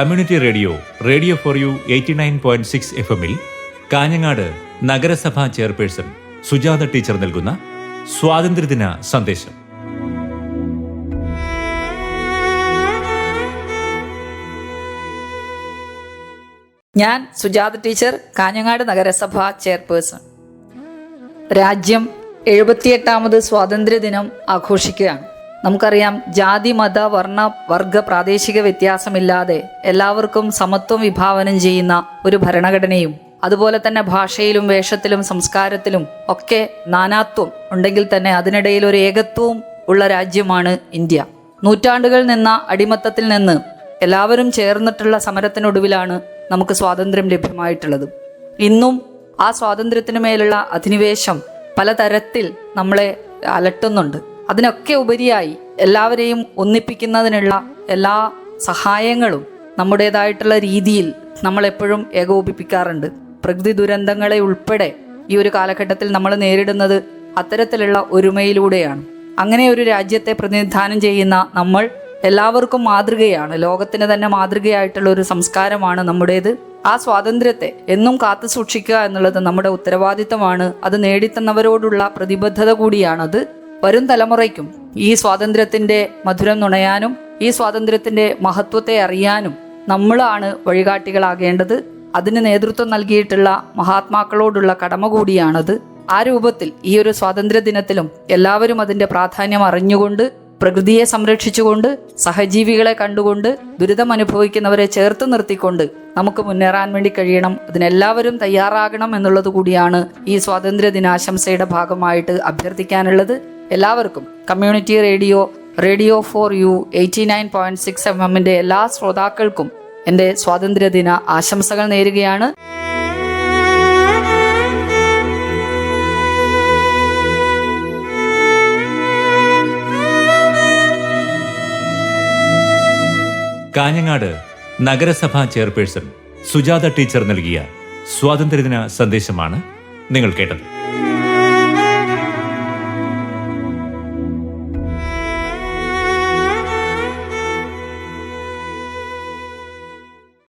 Community radio radio for you eighty nine point six F എമ്മിൽ കാഞ്ഞങ്ങാട് നഗരസഭാ chairperson Sujatha teacher നൽകുന്ന സ്വാതന്ത്ര്യദിന സന്ദേശം. ഞാൻ സുജാത ടീച്ചർ കാഞ്ഞങ്ങാട് നഗരസഭാ ചെയർപേഴ്സൺ. രാജ്യം എഴുപത്തിയെട്ടാമത് സ്വാതന്ത്ര്യദിനം ആഘോഷിക്കുകയാണ്. നമുക്കറിയാം ജാതി മത വർണ വർഗ പ്രാദേശിക വ്യത്യാസമില്ലാതെ എല്ലാവർക്കും സമത്വം വിഭാവനം ചെയ്യുന്ന ഒരു ഭരണഘടനയും അതുപോലെ തന്നെ ഭാഷയിലും വേഷത്തിലും സംസ്കാരത്തിലും ഒക്കെ നാനാത്വം ഉണ്ടെങ്കിൽ തന്നെ അതിനിടയിൽ ഒരു ഏകത്വവും ഉള്ള രാജ്യമാണ് ഇന്ത്യ. നൂറ്റാണ്ടുകൾ നിന്ന അടിമത്തത്തിൽ നിന്ന് എല്ലാവരും ചേർന്നിട്ടുള്ള സമരത്തിനൊടുവിലാണ് നമുക്ക് സ്വാതന്ത്ര്യം ലഭ്യമായിട്ടുള്ളത്. ഇന്നും ആ സ്വാതന്ത്ര്യത്തിനു മേലുള്ള അധിനിവേശം പലതരത്തിൽ നമ്മളെ അലട്ടുന്നുണ്ട്. അതിനൊക്കെ ഉപരിയായി എല്ലാവരെയും ഒന്നിപ്പിക്കുന്നതിനുള്ള എല്ലാ സഹായങ്ങളും നമ്മുടേതായിട്ടുള്ള രീതിയിൽ നമ്മൾ എപ്പോഴും ഏകോപിപ്പിക്കാറുണ്ട്. പ്രകൃതി ദുരന്തങ്ങളെ ഉൾപ്പെടെ ഈ ഒരു കാലഘട്ടത്തിൽ നമ്മൾ നേരിടുന്നത് അത്തരത്തിലുള്ള ഒരുമയിലൂടെയാണ്. അങ്ങനെ ഒരു രാജ്യത്തെ പ്രതിനിധാനം ചെയ്യുന്ന നമ്മൾ എല്ലാവർക്കും മാതൃകയാണ്. ലോകത്തിന് തന്നെ മാതൃകയായിട്ടുള്ള ഒരു സംസ്കാരമാണ് നമ്മുടേത്. ആ സ്വാതന്ത്ര്യത്തെ എന്നും കാത്തു സൂക്ഷിക്കുക എന്നുള്ളത് നമ്മുടെ ഉത്തരവാദിത്തമാണ് അത് നേടിത്തന്നവരോടുള്ള പ്രതിബദ്ധത കൂടിയാണത്. വരും തലമുറയ്ക്കും ഈ സ്വാതന്ത്ര്യത്തിന്റെ മധുരം നുണയാനും ഈ സ്വാതന്ത്ര്യത്തിന്റെ മഹത്വത്തെ അറിയാനും നമ്മളാണ് വഴികാട്ടികളാകേണ്ടത്. അതിന് നേതൃത്വം നൽകിയിട്ടുള്ള മഹാത്മാക്കളോടുള്ള കടമ കൂടിയാണത്. ആ രൂപത്തിൽ ഈ ഒരു സ്വാതന്ത്ര്യ ദിനത്തിലും എല്ലാവരും അതിന്റെ പ്രാധാന്യം അറിഞ്ഞുകൊണ്ട് പ്രകൃതിയെ സംരക്ഷിച്ചുകൊണ്ട് സഹജീവികളെ കണ്ടുകൊണ്ട് ദുരിതം അനുഭവിക്കുന്നവരെ ചേർത്ത് നിർത്തിക്കൊണ്ട് നമുക്ക് മുന്നേറാൻ വേണ്ടി കഴിയണം. അതിനെല്ലാവരും തയ്യാറാകണം എന്നുള്ളത് കൂടിയാണ് ഈ സ്വാതന്ത്ര്യ ദിനാശംസയുടെ ഭാഗമായിട്ട് അഭ്യർത്ഥിക്കാനുള്ളത്. എല്ലാവർക്കും community radio radio for you eighty nine point six M എമ്മിന്റെ എല്ലാ ശ്രോതാക്കൾക്കും എന്റെ സ്വാതന്ത്ര്യദിന ആശംസകൾ നേരുകയാണ്. കാഞ്ഞങ്ങാട് നഗരസഭാ ചെയർപേഴ്സൺ സുജാത ടീച്ചർ നൽകിയ സ്വാതന്ത്ര്യദിന സന്ദേശമാണ് നിങ്ങൾ കേട്ടത്.